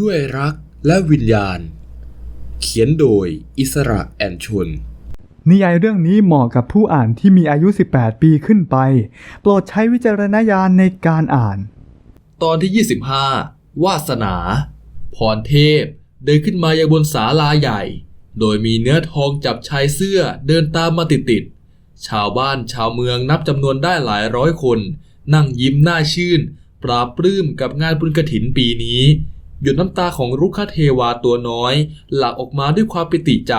ด้วยรักและวิญญาณ เขียนโดยอิสระแอนชน นิยายเรื่องนี้เหมาะกับผู้อ่านที่มีอายุ 18 ปีขึ้นไป โปรดใช้วิจารณญาณในการอ่าน ตอนที่ 25 วาสนา พรเทพ เดินขึ้นมายังบนศาลาใหญ่ โดยมีเนื้อทองจับชายเสื้อเดินตามมาติดๆชาวบ้านชาวเมืองนับจำนวนได้หลายร้อยคน นั่งยิ้มหน้าชื่น ปราบปลื้มกับงานบุญกระถินปีนี้ หยดน้ำตาของรุกขเทวาตัวน้อยหลั่งออกมาด้วยความปิติใจ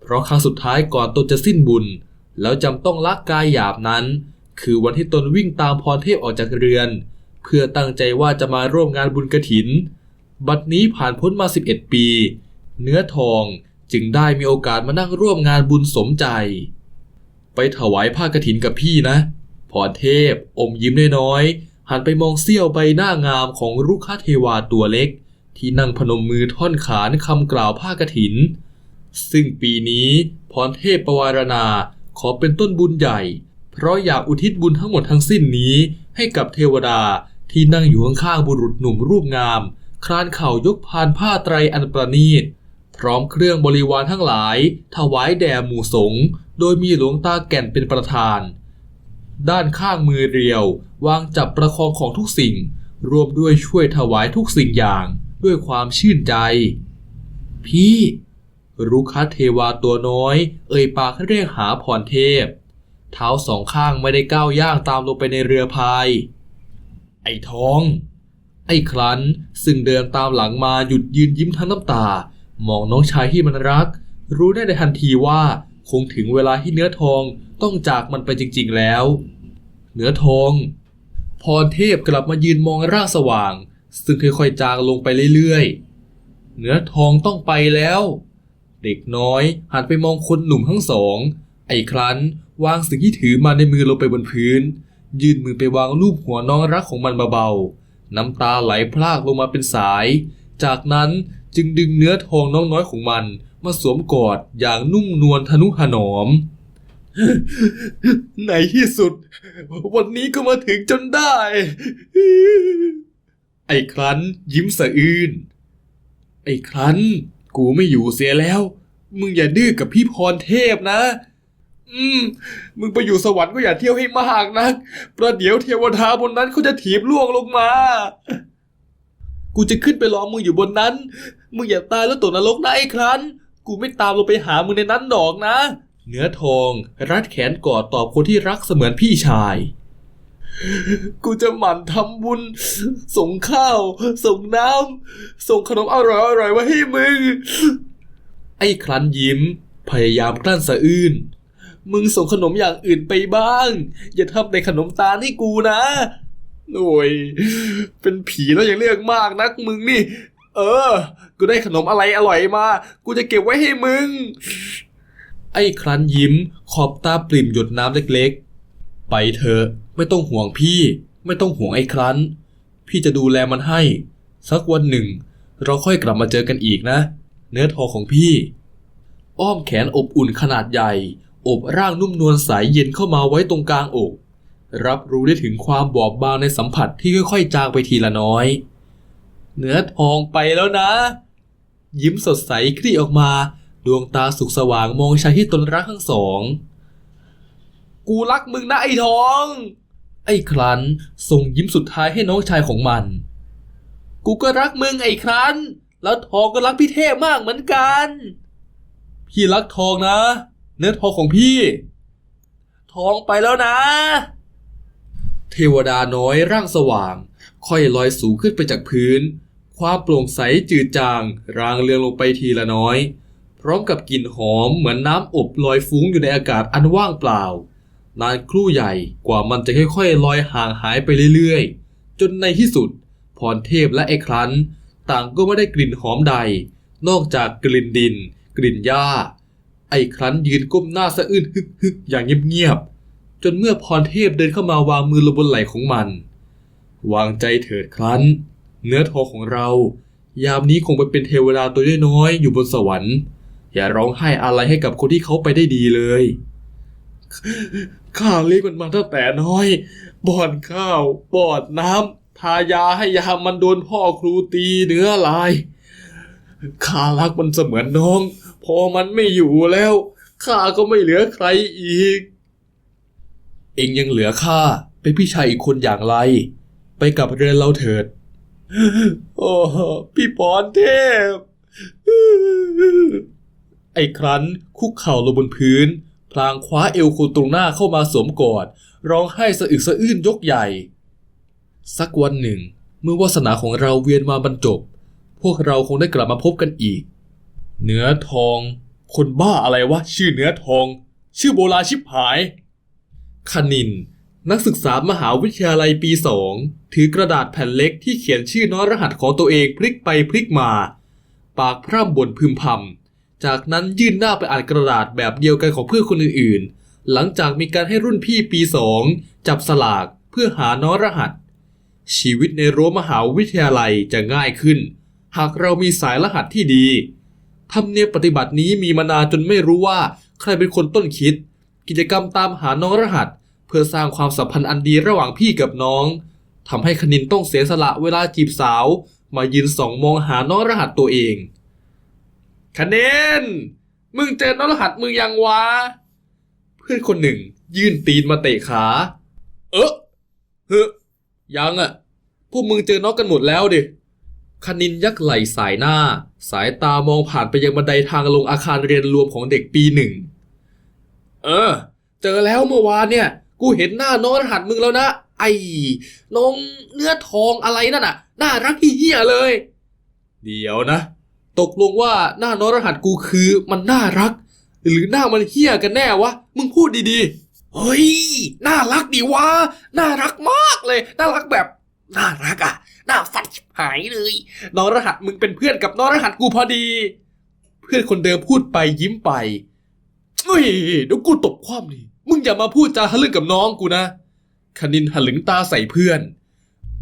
เพราะครั้งสุดท้ายก่อนตนจะสิ้นบุญ แล้วจำต้องละกายหยาบนั้น คือวันที่ตนวิ่งตามพรเทพออกจากเรือน เพื่อตั้งใจว่าจะมาร่วมงานบุญกระถิน บัดนี้ผ่านพ้นมา 11 ปี เนื้อทองจึงได้มีโอกาสมานั่งร่วมงานบุญสมใจ ไปถวายผ้ากระถินกับพี่นะพรเทพอมยิ้มน้อยๆ หันไปมองเสี้ยวใบหน้างามของรุกขเทวาตัวเล็ก ที่นั่งพนมมือท่อนขานคำกล่าวผ้ากระถิน ซึ่งปีนี้พรเทพประวารณาขอเป็นต้นบุญใหญ่ เพราะอยากอุทิศบุญทั้งหมดทั้งสิ้นนี้ให้กับเทวดาที่นั่งอยู่ข้างๆบุรุษหนุ่มรูปงาม คลานเข่ายกพานผ้าไตรอันประณีต พร้อมเครื่องบริวารทั้งหลาย ถวายแด่หมู่สงฆ์โดยมีหลวงตาแก่นเป็นประธาน ด้านข้างมือเรียว วางจับประคองของทุกสิ่ง รวมด้วยช่วยถวายทุกสิ่งอย่างด้วยความชื่นใจ พี่รุกขเทวาตัวน้อย เอ่ยปากเรียกหาพรเทพ เท้าสองข้างไม่ได้ก้าวย่างตามลงไปในเรือพาย ไอ้ทอง ไอ้ครันซึ่งเดินตามหลังมาหยุดยืนยิ้มทั้งน้ำตา มองน้องชายที่มันรัก รู้ได้ในทันทีว่าคงถึงเวลาที่เนื้อทอง ต้องจากมันไปจริงๆแล้วเนื้อทอง พรเทพกลับมายืนมองร่างสว่าง ซึ่งค่อยๆจางลงไปเรื่อยๆเนื้อทองต้องไปแล้ว เด็กน้อยหันไปมองคนหนุ่มทั้งสอง ไอ้ครั้นวางสิ่งที่ถือมาในมือลงไปบนพื้น ยื่นมือไปวางลูบหัวน้องรักของมันเบาๆ น้ำตาไหลพรากลงมาเป็นสาย จากนั้นจึงดึงเนื้อทองน้องน้อยของมันมาสวมกอดอย่างนุ่มนวลทนุถนอม ในที่สุด วันนี้ก็มาถึงจนได้ ไอ้ครั้นยิ้มสะอื้นไอ้ครั้นกูไม่อยู่เสียแล้ว มึงอย่าดื้อกับพี่พรเทพนะ อืม มึงไปอยู่สวรรค์ก็อย่าเที่ยวให้มากนัก ประเดี๋ยวเทวดาบนนั้นเขาจะถีบล่วงลงมา กูจะขึ้นไปรอมึงอยู่บนนั้น มึงอย่าตายแล้วตกนรกนะไอ้ครั้น กูไม่ตามลงไปหามึงในนั้นดอกนะ เนื้อทองรัดแขนกอดตอบคนที่รักเสมือนพี่ชาย กูจะหมั่นทำบุญ ส่งข้าว ส่งน้ำ ส่งขนมอร่อยๆไว้ให้มึง ไอ้ครั้นยิ้ม พยายามกลั้นสะอื้น มึงส่งขนมอย่างอื่นไปบ้าง อย่าทำแต่ขนมตาลให้กูนะโอ้ยเป็นผีแล้วยังเลือกมากนักมึงนี่ เออ กูได้ขนมอะไรอร่อยมา กูจะเก็บไว้ให้มึง ไอ้ครั้นยิ้มขอบตาปริ่มหยดน้ำเล็กๆ ไปเถอะไม่ต้องห่วงพี่ ไม่ต้องห่วงไอ้ครั้น พี่จะดูแลมันให้ สักวันหนึ่ง เราค่อยกลับมาเจอกันอีกนะ เนื้อทองของพี่ อ้อมแขนอบอุ่นขนาดใหญ่ อบร่างนุ่มนวลสายเย็นเข้ามาไว้ตรงกลางอก รับรู้ได้ถึงความบอบบางในสัมผัสที่ค่อยๆ จางไปทีละน้อย เนื้อทองไปแล้วนะ ยิ้มสดใสคลี่ออกมา ดวงตาสุขสว่างมองชายที่ตนรักทั้งสอง กูรักมึงนะไอ้ทอง ไอ้ครันส่งยิ้มสุดท้ายให้น้องชายของมัน กูก็รักมึงไอ้ครันแล้วทองก็รักพี่เทพมากเหมือนกัน พี่รักทองนะ เนื้อทองของพี่ ทองไปแล้วนะ เทวดาน้อยร่างสว่าง ค่อยลอยสูงขึ้นไปจากพื้น ความโปร่งใสจืดจาง รางเรืองลงไปทีละน้อย พร้อมกับกลิ่นหอมเหมือนน้ำอบลอยฟุ้งอยู่ในอากาศอันว่างเปล่า นานครู่ใหญ่กว่ามันจะค่อยๆ ลอยห่างหายไปเรื่อยๆ จนในที่สุด พรเทพและไอ้ครั้น ต่างก็ไม่ได้กลิ่นหอมใด นอกจากกลิ่นดิน กลิ่นหญ้า ไอ้ครั้นยืนก้มหน้าสะอื้นฮึกฮึกๆอย่างเงียบๆจนเมื่อพรเทพเดินเข้ามาวางมือลงบนไหล่ของมัน วางใจเถิดครั้น เนื้อทองของเรา ยามนี้คงไปเป็นเทวดาตัวน้อยๆอยู่บนสวรรค์ อย่าร้องไห้อะไรให้กับคนที่เขาไปได้ดีเลย ข้าเลี้ยงมันมาตั้งแต่น้อยป้อนข้าวป้อนน้ำทายาให้ยามันโดนพ่อครูตีเนื้อลาย ข้ารักมันเสมือนน้อง พอมันไม่อยู่แล้วข้าก็ไม่เหลือใครอีก เองยังเหลือข้าเป็นพี่ชายอีกคนอย่างไร ไปกับเรือนเราเถิด โอ้พี่ปอนเทพ อ้ครั้นคุกเข่าลงบนพื้น พลางคว้าเอวคนตรงหน้าเข้ามาสวมกอด ร้องไห้สะอึกสะอื้นยกใหญ่ สักวันหนึ่ง เมื่อวาสนาของเราเวียนมาบรรจบ พวกเราคงได้กลับมาพบกันอีก เนื้อทอง คนบ้าอะไรวะ ชื่อเนื้อทอง ชื่อโบราณชิบหายคณิน นักศึกษามหาวิทยาลัยปีสองถือกระดาษแผ่นเล็กที่เขียนชื่อน้อยรหัสของตัวเองพลิกไปพลิกมา ปากพร่ำบ่นพึมพำ จากนั้นยื่นหน้าไปอ่านกระดาษแบบเดียวกันของเพื่อนคนอื่นๆ หลังจากมีการให้รุ่นพี่ปีสองจับสลากเพื่อหาน้อยรหัส ชีวิตในรั้วมหาวิทยาลัยจะง่ายขึ้น หากเรามีสายรหัสที่ดีธรรมเนียมปฏิบัตินี้มีมานานจนไม่รู้ว่าใครเป็นคนต้นคิด กิจกรรมตามหาน้องรหัส เพื่อสร้างความสัมพันธ์อันดีระหว่างพี่กับน้องทำให้คณินต้องเสียสละเวลาจีบสาว มายืนส่องมองหาน้องรหัสตัวเอง คณินมึงเจอน้องรหัสมึงยังวะ เพื่อนคนหนึ่ง ยื่นตีนมาเตะขา เออเฮ้ยยังอะพวกมึงเจอน้องกันหมดแล้วดิคณินยักไหล่สายหน้า สายตามองผ่านไปยังบันไดทางลงอาคารเรียนรวมของเด็กปีหนึ่ง เออ เจอแล้วเมื่อวานเนี่ย กูเห็นหน้าน้องรหัสมึงแล้วนะ ไอ้น้องเนื้อทองอะไรนั่นน่ะ น่ารักเหี้ยเลย เดี๋ยวนะ ตกลงว่าหน้าน้องรหัสกูคือมันน่ารัก หรือหน้ามันเหี้ยกันแน่วะ มึงพูดดีๆ เฮ้ย น่ารักดีวะ น่ารักมากเลย น่ารักแบบ น่ารักอะ น่าฟัดหายเลยน้องรหัสมึงเป็นเพื่อนกับน้องรหัสกูพอดี เพื่อนคนเดิมพูดไปยิ้มไปเฮ้ยเดี๋ยวกูตบความนี่ มึงอย่ามาพูดจาทะลึ่งกับน้องกูนะคณินหลึงตาใส่เพื่อน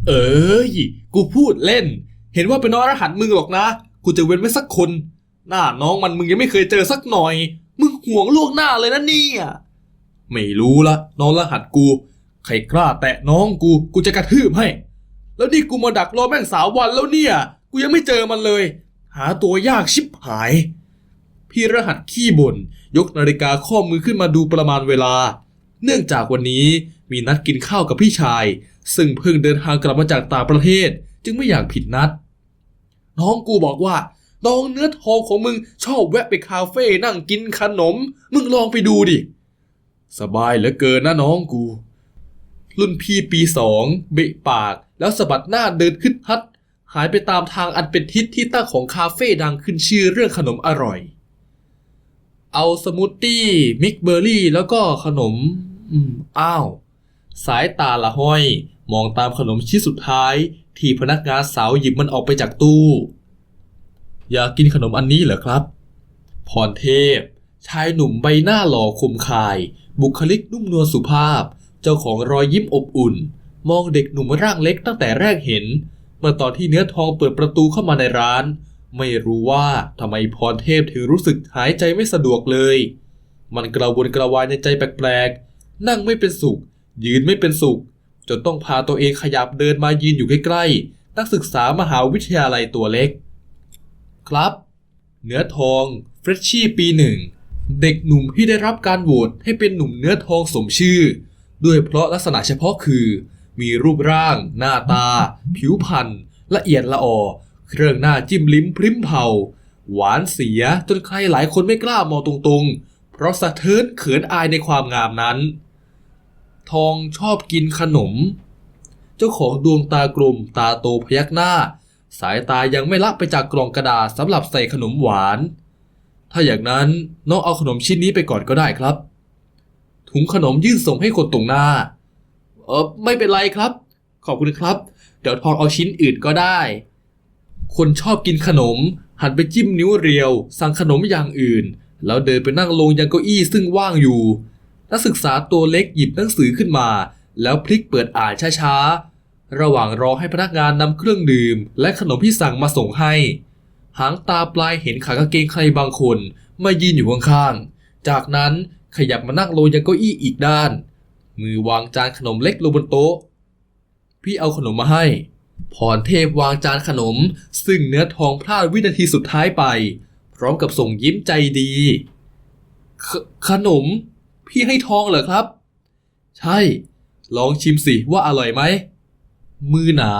เอ้ย กูพูดเล่น เห็นว่าเป็นน้องรหัสมึงหรอกนะ กูจะเว้นไว้สักคน หน้าน้องมันมึงยังไม่เคยเจอสักหน่อย มึงห่วงล่วงหน้าเลยนะเนี่ยไม่รู้ละน้องรหัสกู ใครกล้าแตะน้องกูกูจะกระทืบให้ แล้วนี่กูมาดักรอแม่งสาววันแล้วเนี่ย กูยังไม่เจอมันเลย หาตัวยากชิบหาย พี่รหัสขี้บ่นยกนาฬิกาข้อมือขึ้นมาดูประมาณเวลา เนื่องจากวันนี้มีนัดกินข้าวกับพี่ชาย ซึ่งเพิ่งเดินทางกลับมาจากต่างประเทศ จึงไม่อยากผิดนัด น้องกูบอกว่าน้องเนื้อทองของมึงชอบแวะไปคาเฟ่นั่งกินขนม มึงลองไปดูดิ สบายเหลือเกินนะน้องกู รุ่นพี่ปีสองเบะปากแล้วสะบัดหน้าเดินขึ้นพัดหายไปตามทางอันเป็นทิศที่ตั้งของคาเฟ่ดังขึ้นชื่อเรื่องขนมอร่อย เอาสมูทตี้มิกเบอร์รี่แล้วก็ขนม อืม อ้าว สายตาละห้อย มองตามขนมชิ้นสุดท้าย ที่พนักงานสาวหยิบมันออกไปจากตู้ อยากกินขนมอันนี้เหรอครับ พรเทพ ชายหนุ่มใบหน้าหล่อคมคาย บุคลิกนุ่มนวลสุภาพ เจ้าของรอยยิ้มอบอุ่น มองเด็กหนุ่มร่างเล็กตั้งแต่แรกเห็น เมื่อตอนที่เนื้อทองเปิดประตูเข้ามาในร้าน ไม่รู้ว่าทำไมพรเทพถึงรู้สึกหายใจไม่สะดวกเลย มันกระวนกระวายในใจแปลกๆนั่งไม่เป็นสุข ยืนไม่เป็นสุข จนต้องพาตัวเองขยับเดินมายืนอยู่ใกล้ๆ นักศึกษามหาวิทยาลัยตัวเล็ก ครับ เนื้อทองเฟรชชี่ปีหนึ่ง เด็กหนุ่มที่ได้รับการโหวตให้เป็นหนุ่มเนื้อทองสมชื่อ ด้วยเพราะลักษณะเฉพาะคือ มีรูปร่าง หน้าตา ผิวพรรณละเอียดละออ เครื่องหน้าจิ้มลิ้มพริ้มเผา หวานเสียจนใครหลายคนไม่กล้ามองตรงๆ เพราะสะเทินเขินอายในความงามนั้น ทองชอบกินขนม เจ้าของดวงตากลมตาโตพยักหน้า สายตายังไม่ละไปจากกล่องกระดาษสำหรับใส่ขนมหวาน ถ้าอย่างนั้นน้องเอาขนมชิ้นนี้ไปก่อนก็ได้ครับ ถุงขนมยื่นส่งให้คนตรงหน้า เออไม่เป็นไรครับ ขอบคุณครับ เดี๋ยวทองเอาชิ้นอื่นก็ได้ คนชอบกินขนม หันไปจิ้มนิ้วเรียว สั่งขนมอย่างอื่น แล้วเดินไปนั่งลงยังเก้าอี้ซึ่งว่างอยู่ นักศึกษาตัวเล็กหยิบหนังสือขึ้นมา แล้วพลิกเปิดอ่านช้าๆ ระหว่างรอให้พนักงานนำเครื่องดื่ม และขนมที่สั่งมาส่งให้ หางตาปลายเห็นขากางเกงใครบางคนมายืนอยู่ข้างๆ จากนั้นขยับมานั่งลงยังเก้าอี้อีกด้าน มือวางจานขนมเล็กลงบนโต๊ะ พี่เอาขนมมาให้พรเทพวางจานขนม ซึ่งเนื้อทองพลาดวินาทีสุดท้ายไป พร้อมกับส่งยิ้มใจดีขขนม พี่ให้ทองเหรอครับ ใช่ ลองชิมสิว่าอร่อยไหม มือหนา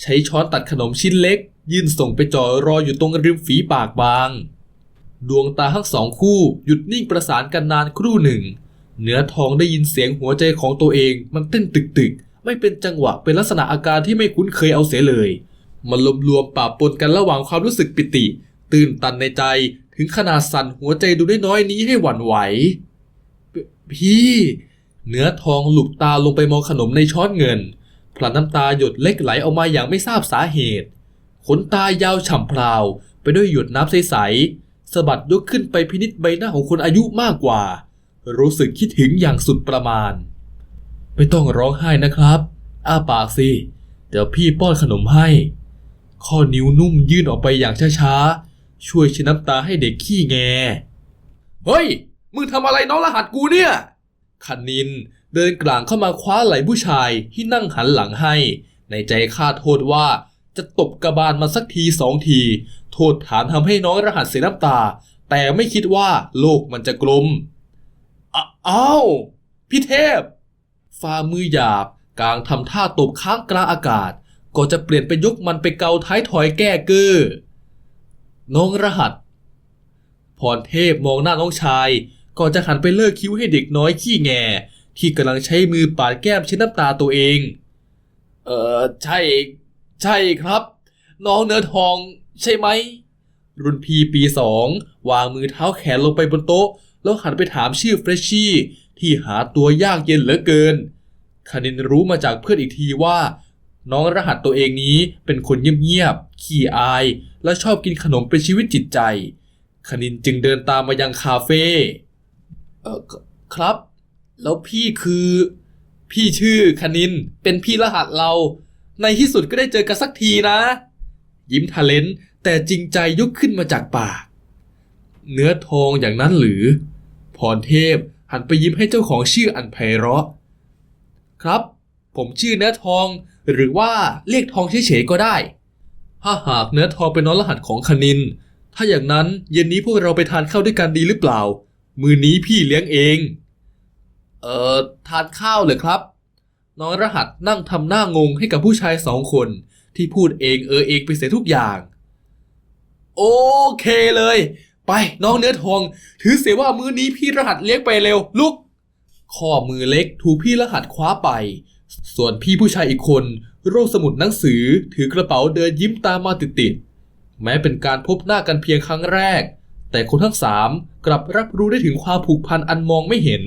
ใช้ช้อนตัดขนมชิ้นเล็ก ยื่นส่งไปจ่อรออยู่ตรงริมฝีปากบาง ดวงตาทั้งสองคู่หยุดนิ่งประสานกันนานครู่หนึ่ง เนื้อทองได้ยินเสียงหัวใจของตัวเอง มันเต้นตึกๆไม่เป็นจังหวะเป็นลักษณะอาการที่ไม่คุ้นเคยเอาเสียเลย มันรวมรวมๆปะปนกันระหว่างความรู้สึกปิติ ตื่นตันในใจถึงขนาดสั่นหัวใจดูได้น้อยๆนี้ให้หวั่นไหว พี่ เนื้อทองหลุบตาลงไปมองขนมในช้อนเงิน พลันน้ำตาหยดเล็กไหลออกมาอย่างไม่ทราบสาเหตุ ขนตายาวฉ่ำพราว ไปด้วยหยดน้ำใสๆสะบัดยกขึ้นไปพินิษใบหน้าของคนอายุมากกว่า รู้สึกคิดถึงอย่างสุดประมาณ ไม่ต้องร้องไห้นะครับ อ้าปากสิ เดี๋ยวพี่ป้อนขนมให้ ข้อนิ้วนุ่มยื่นออกไปอย่างช้าๆ ช่วยชิน้ำตาให้เด็กขี้แง เฮ้ย มึงทำอะไรน้องรหัสกูเนี่ยคณินเดินกลางเข้ามาคว้าไหล่ผู้ชายที่นั่งหันหลังให้ ในใจคาดโทษว่าจะตบกระบาลมาสักทีสองที โทษฐานทำให้น้องรหัสเสียน้ำตา แต่ไม่คิดว่าโลกมันจะกลมอ้าอ้าวพี่เทพฝ่ามือหยาบกลางทำท่าตบค้างกลางอากาศ ก็จะเปลี่ยนไปยกมันไปเกาท้ายถอยแก้เกอน้องรหัส พรเทพมองหน้าน้องชาย ก่อนจะหันไปเลิกคิ้วให้เด็กน้อยขี้แง ที่กำลังใช้มือปาดแก้มเช็ดน้ำตาตัวเอง เออใช่ ใช่ครับ น้องเนื้อทองใช่ไหม รุ่นพี่ปีสองวางมือเท้าแขนลงไปบนโต๊ะ แล้วหันไปถามชื่อเฟรชชี่ ที่หาตัวยากเย็นเหลือเกินคณินรู้มาจากเพื่อนอีกทีว่า น้องรหัสตัวเองนี้เป็นคนเงียบๆขี้อาย และชอบกินขนมเป็นชีวิตจิตใจคณินจึงเดินตามมายังคาเฟ่ เออครับ แล้วพี่คือพี่ชื่อคณิน เป็นพี่รหัสเรา ในที่สุดก็ได้เจอกันสักทีนะ ยิ้มทะเลนแต่จริงใจยุกขึ้นมาจากปากเนื้อทองอย่างนั้นหรือ พรเทพหันไปยิ้มให้เจ้าของชื่ออันไพเราะ ครับ ผมชื่อเนื้อทองหรือว่าเรียกทองเฉยๆก็ได้ ถ้าหากเนื้อทองเป็นน้องรหัสของคณิน ถ้าอย่างนั้นเย็นนี้พวกเราไปทานข้าวด้วยกันดีหรือเปล่า มือนี้พี่เลี้ยงเอง เอ่อ ทานข้าวเลยครับ น้องรหัสนั่งทำหน้างงให้กับผู้ชายสองคนที่พูดเองเออเองไปเสียทุกอย่าง โอเคเลย ไปน้องเนื้อทอง ถือเสียว่ามือนี้พี่รหัสเลี้ยงไปเร็ว ลุก ข้อมือเล็กถูกพี่รหัสคว้าไป ส่วนพี่ผู้ชายอีกคน โรคสมุดหนังสือถือกระเป๋าเดินยิ้มตามมาติดๆแม้เป็นการพบหน้ากันเพียงครั้งแรก แต่คนทั้งสามกลับรับรู้ได้ถึงความผูกพันอันมองไม่เห็น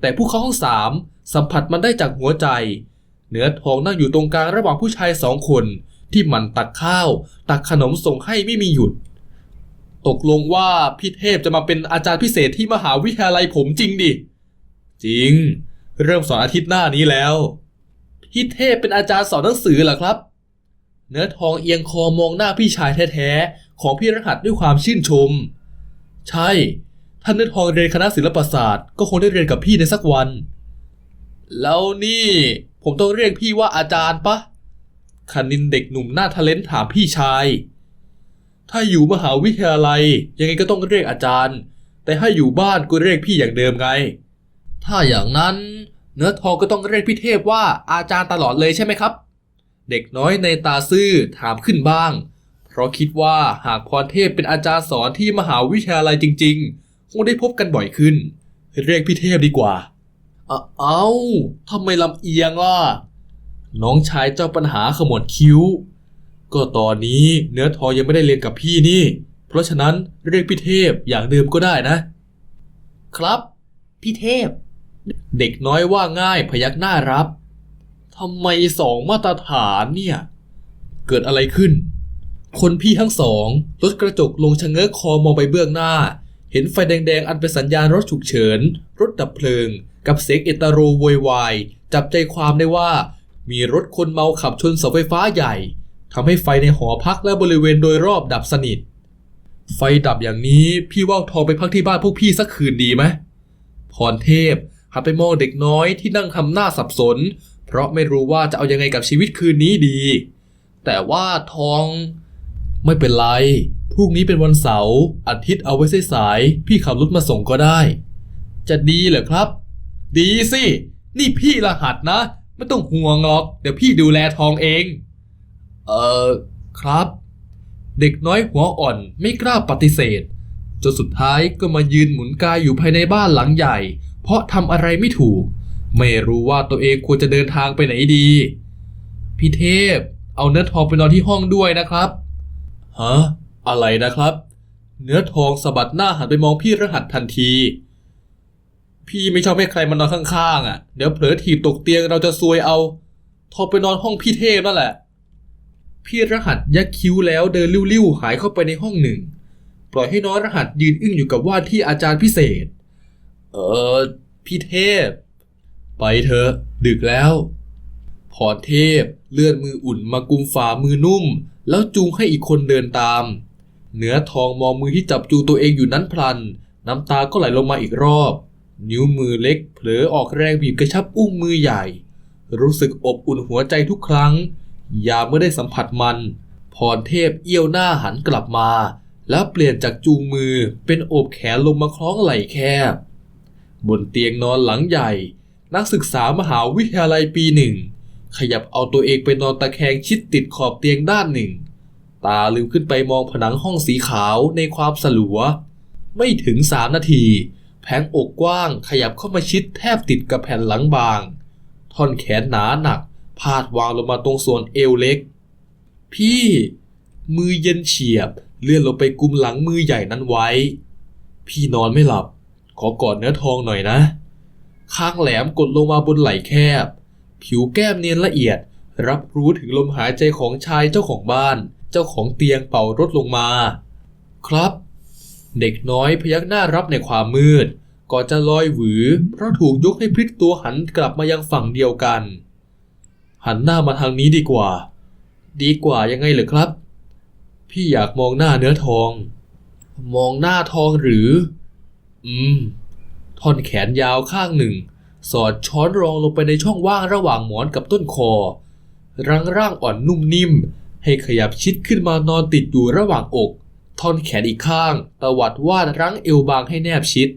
แต่ผู้เขาทั้งสามสัมผัสมันได้จากหัวใจ เนื้อทองนั่งอยู่ตรงกลางระหว่างผู้ชายสองคนที่มันตักข้าว ตักขนมส่งให้ไม่มีหยุด ตกลงว่าพี่เทพจะมาเป็นอาจารย์พิเศษที่มหาวิทยาลัยผมจริงดิ จริง เริ่มสอนอาทิตย์หน้านี้แล้ว พี่เทพเป็นอาจารย์สอนหนังสือเหรอครับ เนื้อทองเอียงคอมองหน้าพี่ชายแท้ๆ ของพี่รหัสด้วยความชื่นชม ใช่ ท่านเนื้อทองเรียนคณะศิลปศาสตร์ ก็คงได้เรียนกับพี่ในสักวัน แล้วนี่ ผมต้องเรียกพี่ว่าอาจารย์ปะคณินเด็กหนุ่มหน้าทะเลนถามพี่ชาย ถ้าอยู่มหาวิทยาลัย ยังไงก็ต้องเรียกอาจารย์ แต่ถ้าอยู่บ้านก็เรียกพี่อย่างเดิมไง ถ้าอย่างนั้น เนื้อทองก็ต้องเรียกพี่เทพว่าอาจารย์ตลอดเลยใช่ไหมครับ เด็กน้อยในตาซื่อถามขึ้นบ้าง เพราะคิดว่าหากพรเทพเป็นอาจารย์สอนที่มหาวิทยาลัยจริง ๆ คงได้พบกันบ่อยขึ้น เรียกพี่เทพดีกว่าเอ้าเอาทำไมลำเอียงอะ น้องชายเจ้าปัญหาขมวดคิ้ว ก็ตอนนี้เนื้อทอยังไม่ได้เรียนกับพี่นี่ เพราะฉะนั้นเรียกพี่เทพอย่างเดิมก็ได้นะ ครับ พี่เทพ เด็กน้อยว่าง่ายพยักหน้ารับทำไมสองมาตรฐานเนี่ย เกิดอะไรขึ้น คนพี่ทั้งสองลดกระจกลงชะเง้อคอมองไปเบื้องหน้า เห็นไฟแดงๆ อันเป็นสัญญาณรถฉุกเฉิน รถดับเพลิง กับเสียงเอตโรโวยวาย จับใจความได้ว่า มีรถคนเมาขับชนเสาไฟฟ้าใหญ่ทำให้ไฟในหอพักและบริเวณโดยรอบดับสนิท ไฟดับอย่างนี้พี่ว่าวทองไปพักที่บ้านพวกพี่สักคืนดีไหมพรเทพหันไปมองเด็กน้อยที่นั่งทำหน้าสับสน เพราะไม่รู้ว่าจะเอายังไงกับชีวิตคืนนี้ดี แต่ว่าทอง ไม่เป็นไร พรุ่งนี้เป็นวันเสาร์ อาทิตย์เอาไว้สายๆพี่ขับรถมาส่งก็ได้ จะดีเหรอครับ ดีสิ นี่พี่รหัสนะ ไม่ต้องห่วงหรอก เดี๋ยวพี่ดูแลทองเอง เอ่อครับ เด็กน้อยหัวอ่อนไม่กล้าปฏิเสธ จนสุดท้ายก็มายืนหมุนกายอยู่ภายในบ้านหลังใหญ่ เพราะทำอะไรไม่ถูก ไม่รู้ว่าตัวเองควรจะเดินทางไปไหนดี พี่เทพ เอาเนื้อทองไปนอนที่ห้องด้วยนะครับ ฮะ อะไรนะครับ เนื้อทองสะบัดหน้าหันไปมองพี่รหัสทันที พี่ไม่ชอบให้ใครมานอนข้างๆอะ เดี๋ยวเผลอถีบตกเตียงเราจะซวยเอาทอไปนอนห้องพี่เทพนั่นแหละ พี่รหัสยักคิ้วแล้วเดินลิ้วๆหายเข้าไปในห้องหนึ่ง ปล่อยให้น้องรหัสยืนอึ้งอยู่กับว่าที่อาจารย์พิเศษ เออพี่เทพ ไปเถอะดึกแล้ว พรเทพ เลื่อนมืออุ่นมากุมฝ่ามือนุ่ม แล้วจูงให้อีกคนเดินตามเนื้อทองมองมือที่จับจูงตัวเองอยู่นั้นพลัน น้ำตาก็ไหลลงมาอีกรอบ นิ้วมือเล็ก เผลอออกแรงบีบกระชับอุ้งมือใหญ่ รู้สึกอบอุ่นหัวใจทุกครั้ง ยามเมื่อได้สัมผัสมัน พรเทพเอี้ยวหน้าหันกลับมา แล้วเปลี่ยนจากจูงมือเป็นโอบแขนลงมาคล้องไหล่แคบบนเตียงนอนหลังใหญ่ นักศึกษามหาวิทยาลัยปีหนึ่ง ขยับเอาตัวเองไปนอนตะแคงชิดติดขอบเตียงด้านหนึ่ง ตาลืมขึ้นไปมองผนังห้องสีขาวในความสลัว ไม่ถึงสามนาที แผงอกกว้างขยับเข้ามาชิดแทบติดกับแผ่นหลังบาง ท่อนแขนหนาหนัก พาดวางลงมาตรงส่วนเอวเล็ก พี่ มือเย็นเฉียบ เลื่อนลงไปกุมหลังมือใหญ่นั้นไว้ พี่นอนไม่หลับ ขอกอดเนื้อทองหน่อยนะ ข้างแหลมกดลงมาบนไหล่แคบ ผิวแก้มเนียนละเอียด รับรู้ถึงลมหายใจของชายเจ้าของบ้าน เจ้าของเตียงเป่ารถลงมา ครับ เด็กน้อยพยักหน้ารับในความมืด ก่อนจะลอยหวือ เพราะถูกยกให้พลิกตัวหันกลับมายังฝั่งเดียวกัน หันหน้ามาทางนี้ดีกว่า ดีกว่ายังไงเหรอครับ พี่อยากมองหน้าเนื้อทอง มองหน้าทองหรือ อืมท่อนแขนยาวข้างหนึ่ง สอดช้อนรองลงไปในช่องว่างระหว่างหมอนกับต้นคอ รังร่างอ่อนนุ่มนิ่ม ให้ขยับชิดขึ้นมานอนติดอยู่ระหว่างอก ท่อนแขนอีกข้างตวัดวาดรั้งเอวบางให้แนบชิด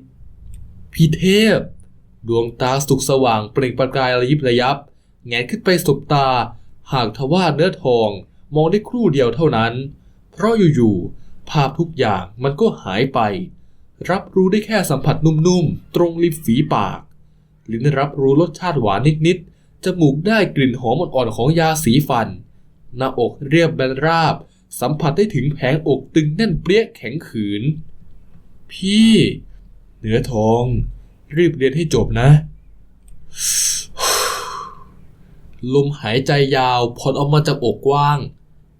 พี่เทพ ดวงตาสุกสว่างเปล่งประกายระยิบระยับ แงนขึ้นไปสบตา หากทว่าเนื้อทอง มองได้ครู่เดียวเท่านั้น เพราะอยู่ๆภาพทุกอย่างมันก็หายไป รับรู้ได้แค่สัมผัสนุ่มๆ ตรงริมฝีปาก ลิ้นรับรู้รสชาติหวานนิดๆจมูกได้กลิ่นหอมอ่อนๆของยาสีฟัน หน้าอกเรียบแบนราบ สัมผัสได้ถึงแผงอกตึงแน่นเปรี้ยแข็งขืน พี่ เหนือทอง รีบเรียนให้จบนะ ลมหายใจยาวผ่อนออกมาจากอกกว้าง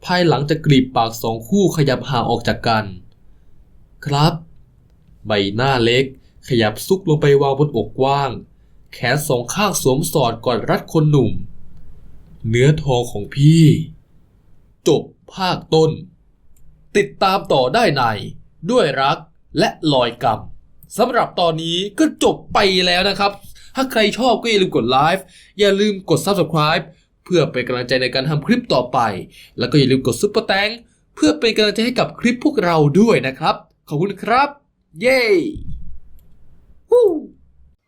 ภายหลังจากกรีบปากสองคู่ขยับห่างออกจากกัน ครับ ใบหน้าเล็กขยับซุกลงไปวางบนอกกว้าง แขนสองข้างสวมสอดกอดรัดคนหนุ่ม เนื้อทองของพี่ จบภาคต้น ติดตามต่อได้ใน ด้วยรักและลอยกรรมสำหรับตอนนี้ก็จบไปแล้วนะครับ ถ้าใครชอบก็อย่าลืมกดไลฟ์อย่าลืมกด Subscribe เพื่อเป็นกำลังใจในการทำคลิปต่อไป แล้วก็อย่าลืมกดซุปเปอร์แตงเพื่อเป็นกำลังใจให้กับคลิปพวกเราด้วยนะครับ ขอบคุณครับ เย้